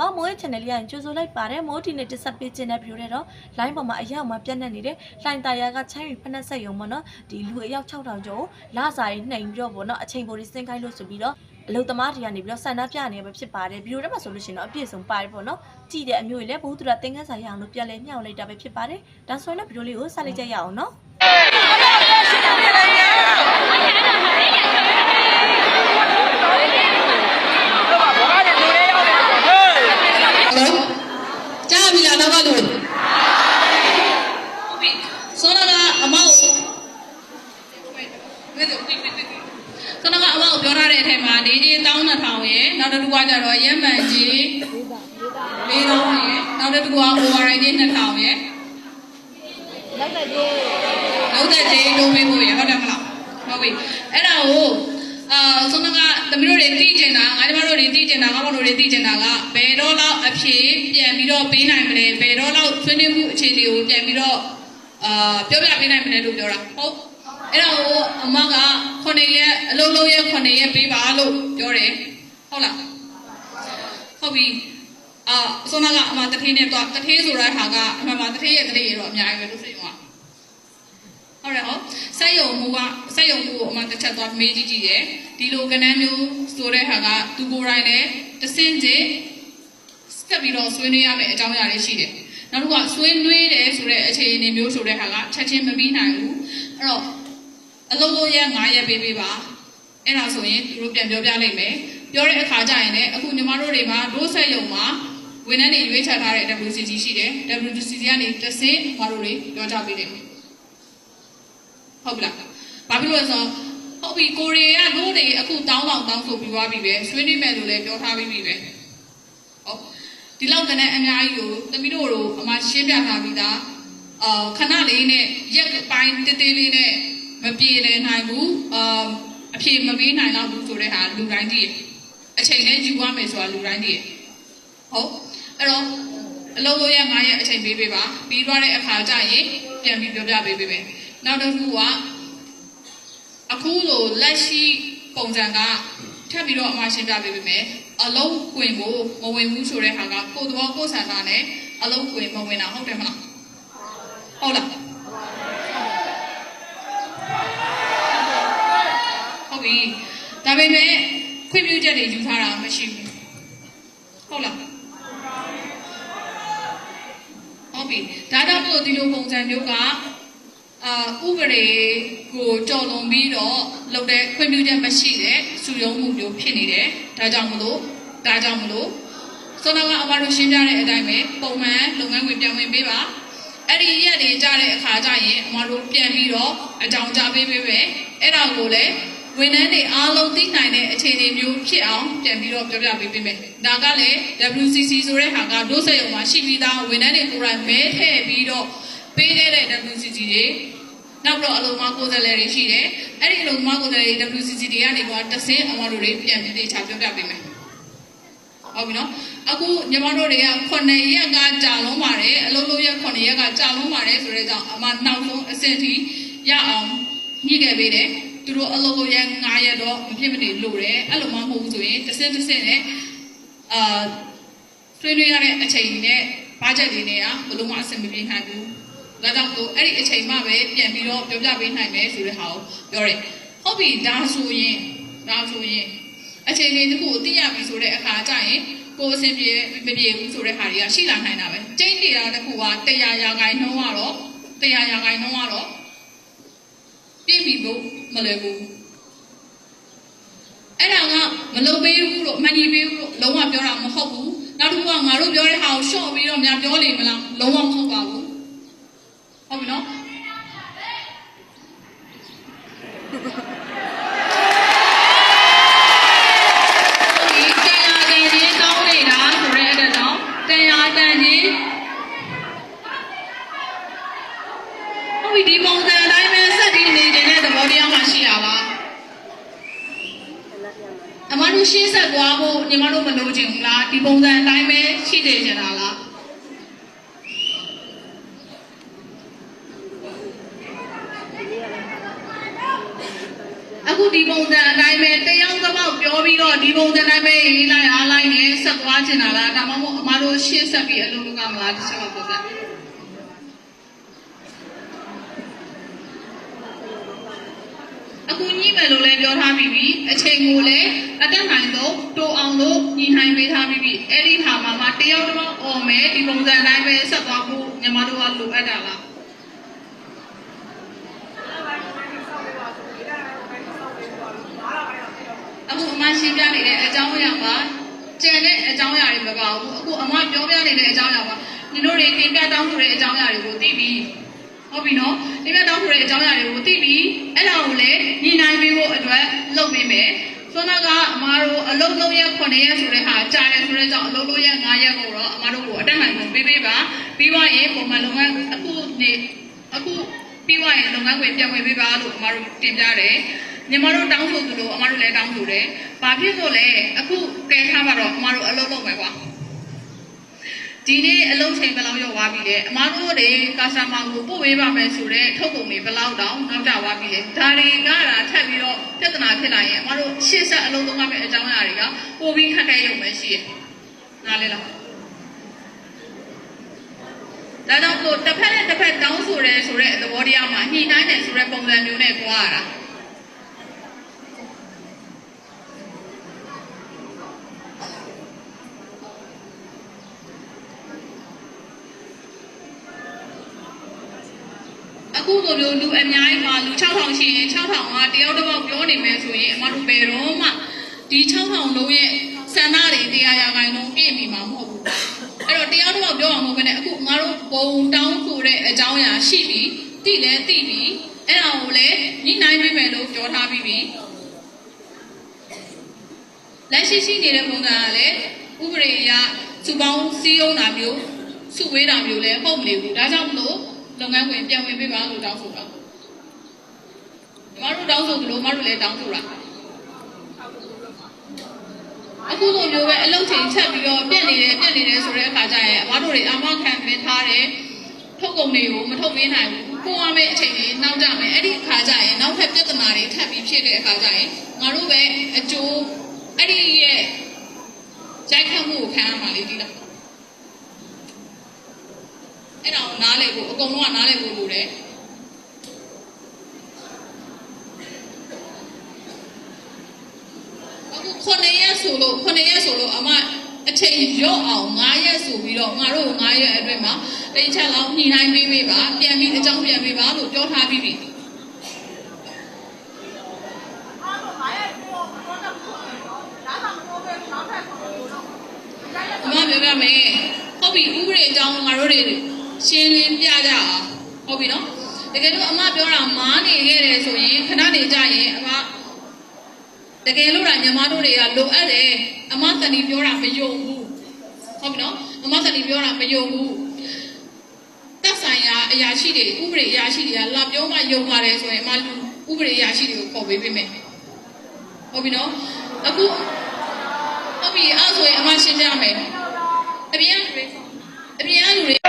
ပါမိုးရဲ့ channel လေးရရင်ကြိုဆိုလိုက်ပါတယ်မိုးဒီနေ့တက်ဆက်ပေးခြင်းတဲ့ video တွေတော့ line ပေါ်မှာအရောက်မှာပြတ်နေနေတဲ့လိုင်တာယာကချမ်းရီဖက်နှက်ဆက်ယုံပေါ့နော်ဒီလူအယောက်6000ကျော်လာစာရေးနှိမ်ပြီးတော့ပေါ့နော်အချိန်ပေါ်လေးစင်ခိုင်းလို့ဆိုပြီးတော့အလုသမားတွေကနေပြီးတော့ဆန္ဒပြနေရပဲဖြစ်ပါတယ်ဗီဒီယိုထဲမှာဆိုလို့ရှိရင်တော့အပြည့်စုံပါတယ်ပေါ့နော်ကြည့်တဲ့အမျိုးတွေလည်းဘုသူရသင်ခန်းစာရအောင်လို့ပြန်လဲမျှောက်လိုက်တာပဲဖြစ်ပါတယ်ဒါဆိုရင်တော့ဗီဒီယိုလေးကိုစလိုက်ကြရအောင်နော် ကြားပြီလားနောက်ကလူဟုတ်ပြီဆိုတော့ကအမောက်ကိုဝေးတယ်ဝေးဝေးဝေးဆိုတော့ကအမောက်ကိုပြောထားတဲ့အထက်မှာနေကြီး12000ရယ်နောက် တစ်ခုကကြတော့ရက်မှန်ကြီး4000ရယ်နောက်တစ်ခုက ORI ကြီး2000ရယ်လောက်တဲ့ကြီးလောက်တဲ့ကြီးလုံးပေးဖို့ရဟုတ်တယ်မလားဟုတ်ပြီအဲ့ဒါကိုအာဆိုတော့ကသမီးတို့တွေသိကျင်တာငါကျမတို့တွေသိကျင်တာငါမတို့တွေသိကျင်တာကဘယ်တော့လောက်အဖြေပြန်ပြီးတော့ပေးနိုင်မလဲဘယ်တော့လောက်ဆွေးနွေးမှုအခြေအနေကိုပြန်ပြီးတော့အာပြောပြပေးနိုင်မလဲလို့ပြောတာဟုတ်အဲ့ဒါကိုအမကခုနှစ်ရက်အလုံးလုံးရက်ခုနှစ်ရက်ပေးပါလို့ပြောတယ်ဟုတ်လား ဟုတ်ပြီအာဆိုတော့ကအမတထေးနဲ့တော့တထေးဆိုတဲ့ဟာကအမှန်မှာတထေးရဲ့တထေးရတော့အများကြီးပဲလို့ဆိုရင်ကဟုတ်တယ်ဟုတ်ဆက်ယုံမှုကဆက်ယုံမှုကိုအမှတစ်ချက်သွားမေးကြည့်ကြည့်ရယ်ဒီလိုကဏ္ဍမျိုးဆိုတဲ့ဟာကသူကိုယ်တိုင်လည်းတဆင့်ချင်းဆက်ပြီးတော့ဆွေးနွေးရမယ့်အကြောင်းအရာတွေရှိတယ်နောက်တစ်ခုကဆွေးနွေးတယ်ဆိုတဲ့အခြေအနေမျိုးဆိုတဲ့ဟာကချက်ချင်းမပြီးနိုင်ဘူးအဲ့တော့အလုံးလုံးရက်9ရက်ပေးပေးပါအဲ့ဒါဆိုရင်သူတို့ပြန်ပြောပြလိုက်မယ် ပြောတဲ့အခါကျရင်လည်းအခုညီမတို့တွေမှာဒိုးဆက်ယုံမှာဝန်ထမ်းတွေရွေးချယ်ထားတဲ့ WCC ရှိတယ် WCC ကနေတဆင့်ညီမတို့တွေပြောကြပေးတယ်မယ်ဟုတ်ပြီလားဘာဖြစ်လို့လဲဆိုတော့ဟုတ်ပြီကိုရီးယားတို့တွေအခုတောင်းတောင်းတောင်းဆိုပြီးသွားပြီပဲဆွေးနွေးမယ်လို့လည်းပြောထားပြီးပြီပဲဟုတ်ဒီလောက်ကနေအများကြီးကိုသမီးတို့တို့အမရှင်းပြထားပြီးသားအာခဏလေးနဲ့ရက်ပိုင်းတေးသေးလေးနဲ့မပြေလည်နိုင်ဘူးအာအဖြေမပေးနိုင်တော့ဘူးဆိုတဲ့ဟာလူတိုင်းသိရ အချိန်နဲ့ယူရမယ်ဆိုတာလူတိုင်းသိရဟုတ်အဲ့တော့အလုံးလုံးရ9ရက်အချိန်ပေးပေးပါပြီးသွားတဲ့အခါကျရင်ပြန်ပြီးပြောပြပေးပေးမယ်နောက်တစ်ခုကအခုလိုလက်ရှိပုံစံကထပ်ပြီးတော့အမှရှင်းပြပေးပေးမယ်အလုံးကွင်ကိုမဝင်ဘူးဆိုတဲ့ဟာကကိုယ်သဘောကိုယ်ဆန္ဒနဲ့အလုံးကွင်မဝင်တာဟုတ်တယ်မလားဟုတ်လားဟုတ်ပြီဒါပေမဲ့ ခွင့်ပြုချက်တွေယူထားတာမရှိဘူးဟုတ်လားဟုတ်ပြီဒါကြောင့်မို့ဒီလိုပုံစံမျိုးကအာဥပဒေကိုကြော်လွန်ပြီးတော့လုပ်တဲ့ခွင့်ပြုချက်မရှိတဲ့စုယုံမှုမျိုးဖြစ်နေတယ်ဒါကြောင့်မလို့ဒါကြောင့်မလို့ဆိုတော့ကအမတို့ရှင်းပြတဲ့အတိုင်းပဲပုံမှန်လုပ်ငန်းဝင်ပြန်ဝင်ပေးပါအဲ့ဒီရက်တွေကြတဲ့အခါကျရင်အမတို့ပြန်ပြီးတော့အကြောင်းကြားပေးပေးပဲအဲ့ဒါကိုလည်း ဝန်ထမ်းတွေအားလုံးသိနိုင်တဲ့အခြေအနေမျိုးဖြစ်အောင်ပြန်ပြီးတော့ပြောပြပေးပေးမယ်။ဒါကလည်း WCC ဆိုတဲ့ဟာကဒုစရုံမှာရှိပြီးသားဝန်ထမ်းတွေကိုယ်တိုင်မဲထည့်ပြီးတော့ပေးခဲ့တဲ့ WCC တွေနောက်တော့အလုံးမကိုယ်စားလှယ်တွေရှိတယ်။အဲ့ဒီအလုံးမကိုယ်စားလှယ်တွေ WCC တွေကနေတော့တဆင်းအမတို့တွေပြန်ပြီးတေချာပြောပြပေးမယ်။ဟုတ်ပြီနော်အခုညီမတို့တွေက9ရက်ကကြာလုံးပါတယ်အလုံးလုံးရက်9ရက်ကကြာလုံးပါတယ်ဆိုတဲ့ကြောင့်အမနောက်ဆုံးအဆင့်ထိရအောင်ညှိခဲ့ပေးတယ် သူတို့အလုံးလုံးရက်9ရက်တော့မဖြစ်မနေလို့တယ်အဲ့လိုမှမဟုတ်ဘူးဆိုရင်တစ်ဆင့်တစ်ဆင့်နဲ့အာဆွေးနွေးရတဲ့အချိန်နဲ့ဘတ်ဂျက်တွေနဲ့ကဘယ်လိုမှအဆင်မပြေနိုင်ဘူးဒါကြောင့်ကိုအဲ့ဒီအချိန်မှပဲပြန်ပြီးတော့ပြောပြပေးနိုင်မယ်ဆိုတဲ့ဟာကိုပြောတယ်ဟုတ်ပြီဒါဆိုရင်ဒါဆိုရင်အခြေအနေတစ်ခုကိုသိရပြီဆိုတဲ့အခါကျရင်ကိုယ်အဆင်ပြေမပြေဘူးဆိုတဲ့ဟာတွေကရှိလာနိုင်တာပဲကျိန်းနေတာတစ်ခုက100ရာခိုင်နှုန်းကတော့100ရာခိုင်နှုန်းကတော့ပြည့်ပြီလို့ မလွယ်ဘူးအဲ့ဒါကမလုပ်ပေးဘူးလို့မညီပေးဘူးလို့လုံးဝပြောတာမဟုတ်ဘူးနောက်တစ်ခုကငါတို့ပြောတဲ့ဟာကိုရှော့ပြီးတော့များပြောလိမ့်မလားလုံးဝမဟုတ်ပါဘူးဟုတ်ပြီနော်ဒီတရားတန်ကြီးတောင်းနေတာဆိုတဲ့အတွက်ကြောင့်တရားတန်ကြီးဟုတ်ပြီဒီပုံစံအတိုင်းပဲဆက်ပြီးနေနေတဲ့သဘောတရားမှရှိတာပါ အမတို့ရှင်းဆက်သွားဖို့ညီမတို့မလိုချင်ဘူးလားဒီပုံစံအတိုင်းပဲရှိနေကြတာလားအခုဒီပုံစံအတိုင်းပဲတယောက်တစ်ပေါက်ပြောပြီးပြီးတော့ဒီပုံစံတိုင်းပဲရေးလိုက်အားလိုက်နဲ့ဆက်သွားချင်တာလားဒါမှမဟုတ်အမတို့ရှေ့ဆက်ပြီးအလုပ်လုပ်ရမလားတစ်ချက်မှပြောပြ အခုညှိမယ်လို့လည်းပြောထားပြီးပြီအချိန်ကိုလည်းအတက်နိုင်ဆုံးတိုးအောင်လို့ညှိနှိုင်းပေးထားပြီးပြီအဲ့ဒီဟာမှာမှတယောက်တစ်ပေါက်អော်မယ်ဒီပုံစံတိုင်းပဲဆက်သွားဖို့ညီမတို့ကလိုအပ်တာလားအခုအမရှိပြနေတဲ့အကြောင်းအရာမှာကျန်တဲ့အကြောင်းအရာတွေမပါဘူးအခုအမပြောပြနေတဲ့အကြောင်းအရာမှာညီတို့တွေတင်ပြတောင်းဆိုတဲ့အကြောင်းအရာတွေကိုသိပြီ ဟုတ်ပြီနော်တင်ပြတောင်းဆိုတဲ့အကြောင်းအရာတွေကိုသိပြီအဲ့ဒါကိုလည်းညီနိုင်ပေးဖို့အတွက်လုပ်ပေးမယ်ဆိုတော့ကအမတို့အလုံးလုံးရက်9ရက်ဆိုတဲ့ဟာကြားတယ်ဆိုတဲ့ကြောင့်အလုံးလုံးရက်9ရက်ကိုတော့အမတို့ကိုအတက်နိုင်ဆုံးပေးပေးပါပြီးသွားရင်ပုံမှန်လုပ်ငန်းအခုနေအခုပြီးသွားရင်လုပ်ငန်းခွင်ပြန်ဝင်ပေးပါလို့အမတို့တင်ပြတယ်ညီမတို့တောင်းဆိုသလိုအမတို့လည်းတောင်းဆိုတယ်။ဘာဖြစ်လို့လဲအခုကဲထားပါတော့အမတို့အလုပ်လုပ်မယ်ကွာ။ ဒီနေ့အလုပ်ချိန်ဘယ်လောက်ရောက်သွားပြီလဲအမတို့တွေကာစတမာကိုပို့ပေးပါမယ်ဆိုတော့ထုတ်ကုန်တွေဘယ်လောက်တောင်နောက်ကျသွားပြီလဲ။ဒါတွေကတာထပ်ပြီးတော့ပြဿနာဖြစ်လာရင်အမတို့ရှေ့ဆက်အလုပ်လုပ်ရမယ့်အကြောင်းအရာတွေကပိုပြီးခက်ခဲရုံပဲရှိတယ်။နားလဲလား။ဒါကြောင့်မို့တစ်ဖက်နဲ့တစ်ဖက်တောင်းဆိုရဲဆိုတဲ့သဘောတရားမှာညှိနှိုင်းတယ်ဆိုတဲ့ပုံစံမျိုးနဲ့ကြွားရတာ။ အခုလိုမျိုးလူအများကြီးမှာလူ6000ရှိရင်6000ကတယောက်တစ်ပေါက်ပြောနေမယ်ဆိုရင်အမတို့ဘယ်တော့မှဒီ6000လုံးရဲ့စံသားတွေတရားရာခိုင်နှုန်းပြည့်မီမှာမဟုတ်ဘူးအဲ့တော့တယောက်တစ်ပေါက်ပြောအောင်မဟုတ်ဘဲနဲ့အခုအမတို့ဘုံတောင်းဆိုတဲ့အကြောင်းအရာရှိပြီတိလဲတိပြီအဲ့ဒါကိုလည်းညှိနှိုင်းပေးမယ်လို့ပြောထားပြီးပြီလက်ရှိရှိနေတဲ့ပုံစံကလည်းဥပဒေအရစုပေါင်းစည်းရုံးတာမျိုးစုဝေးတာမျိုးလည်းဟုတ်မနေဘူးဒါကြောင့်မလို့ လုပ်ငန်းခွင်ပြန်ဝင်ပေးပါလို့တောင်းဆိုတာညီမတို့တောင်းဆိုသလိုမတို့လည်းတောင်းဆိုတာအခုလိုမျိုးပဲအလုပ်ချိန်ချက်ပြီးတော့ပြက်နေတယ်ပြက်နေတယ်ဆိုတဲ့အခါကျရင်အမတို့တွေအမခံပင်ထားတယ်ထုတ်ကုန်တွေကိုမထုတ်ပေးနိုင်ဘူးကိုရမယ့်အချိန်တွေနောက်ကျမယ်အဲ့ဒီအခါကျရင်နောက်ထပ်ပြဿနာတွေထပ်ပြီးဖြစ်တဲ့အခါကျရင်ငါတို့ပဲအကျိုးအဲ့ဒီရဲ့ရိုက်ခတ်မှုကိုခံရမှာလေဒီလား အဲ့ဒါကိုနားလည်ဖို့အကုန်လုံးကနားလည်ဖို့လိုတယ်အခုခုနှစ်ရက်ဆိုလို့ခုနှစ်ရက်ဆိုလို့အမအချိန်ရော့အောင်9ရက်ဆိုပြီးတော့ငါတို့9ရက်အတွင်းမှာတိတ်ချက်လောက်ညှိနှိုင်းပေးပေးပါပြန်ပြီးအကြောင်းပြန်ပေးပါလို့ပြောထားပြီးပြီအမပြောပြမယ်ဟုတ်ပြီဥပဒေအကြောင်းငါတို့တွေ ရှင်းလင်းပြကြအောင်ဟုတ်ပြီနော်တကယ်လို့အမပြောတာမားနေခဲ့တယ်ဆိုရင်ခဏနေကြရင်အမတကယ်လို့ဒါညီမတို့တွေကလိုအပ်တယ်အမတန်ဒီပြောတာမယုံဘူးဟုတ်ပြီနော်အမတန်ဒီပြောတာမယုံဘူးတက်ဆိုင်ရာအရာရှိတွေဥပဒေအရာရှိတွေကလာပြောမှယုံပါတယ်ဆိုရင်အမလူဥပဒေအရာရှိတွေကိုခေါ်ပေးပေးမယ်ဟုတ်ပြီနော်အခုဟုတ်ပြီအဲ့ဆိုရင်အမရှင်းပြမယ်အပြင်ကလူတွေအပြင်ကလူတွေ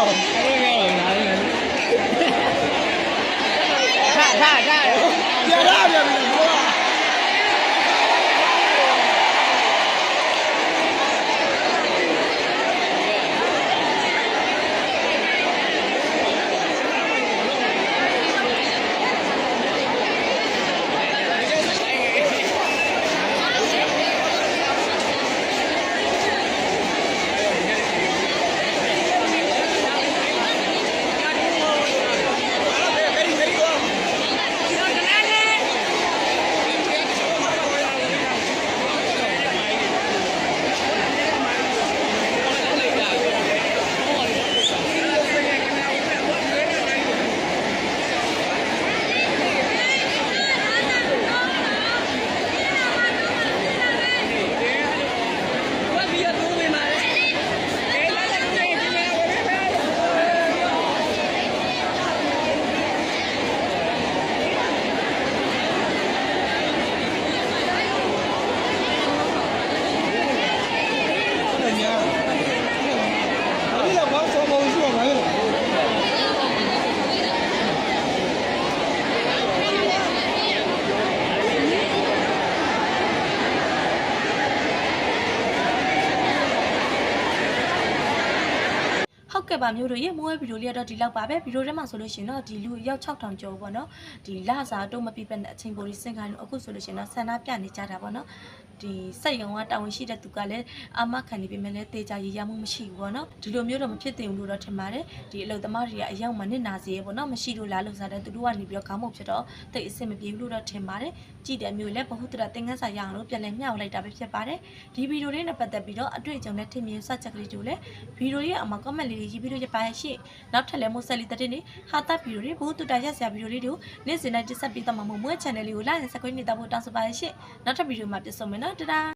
看这个老男人看看 ကဲ့ပါမျိုးတို့ရေမိုးဝဲဗီဒီယိုလေးကတော့ဒီလောက်ပါပဲဗီဒီယိုထဲမှာဆိုလို့ရှိရင်တော့ဒီလူအယောက်6000ကျော်ပေါ့နော်ဒီလစာတော့မပြည့်ပဲနဲ့အချိန်ပေါ်ကြီးစင်ခိုင်းလို့အခုဆိုလို့ရှိရင်တော့ဆန္ဒပြနေကြတာပေါ့နော် ဒီစက်ရုံကတာဝန်ရှိတဲ့သူကလည်းအာမခံနေပြီမဲ့လည်းတေချာရည်ရမှုမရှိဘူးပေါ့နော်ဒီလိုမျိုးတော့မဖြစ်သင့်ဘူးလို့တော့ထင်ပါတယ်ဒီအလုပ်သမားတွေကအယောက်မှနစ်နာစေရပေါ့နော်မရှိလို့လားလို့စားတဲ့သူတို့ကနေပြီးတော့ခေါင်းမုတ်ဖြစ်တော့တိတ်အဆင်မပြေဘူးလို့တော့ထင်ပါတယ်ကြည်တယ်မျိုးလည်းဘ ഹു တရသင်္ကန်းစာရအောင်လို့ပြန်လဲမျှဝေလိုက်တာပဲဖြစ်ပါတယ်ဒီဗီဒီယိုလေးနဲ့ပတ်သက်ပြီးတော့အတွေ့အကြုံနဲ့ထင်မြင်စချက်ကလေးတို့လည်းဗီဒီယိုရဲ့အမှာ comment လေးတွေရေးပြီးတော့ရပါရဲ့ရှိနောက်ထပ်လည်းမို့ဆက်လီတဲ့တင်နေဟာတာဗီဒီယိုတွေဘ ഹു တူတာရက်စရာဗီဒီယိုလေးတွေကိုနေ့စဉ်နဲ့တက်ဆက်ပြီးတော့မှာမို့မွေး channel လေးကို like and subscribe နေတော့ဖို့တောင်းဆိုပါရဲ့ရှိနောက်ထပ်ဗီဒီယိုမှာပြန်ဆုံမယ်နော်တဒါ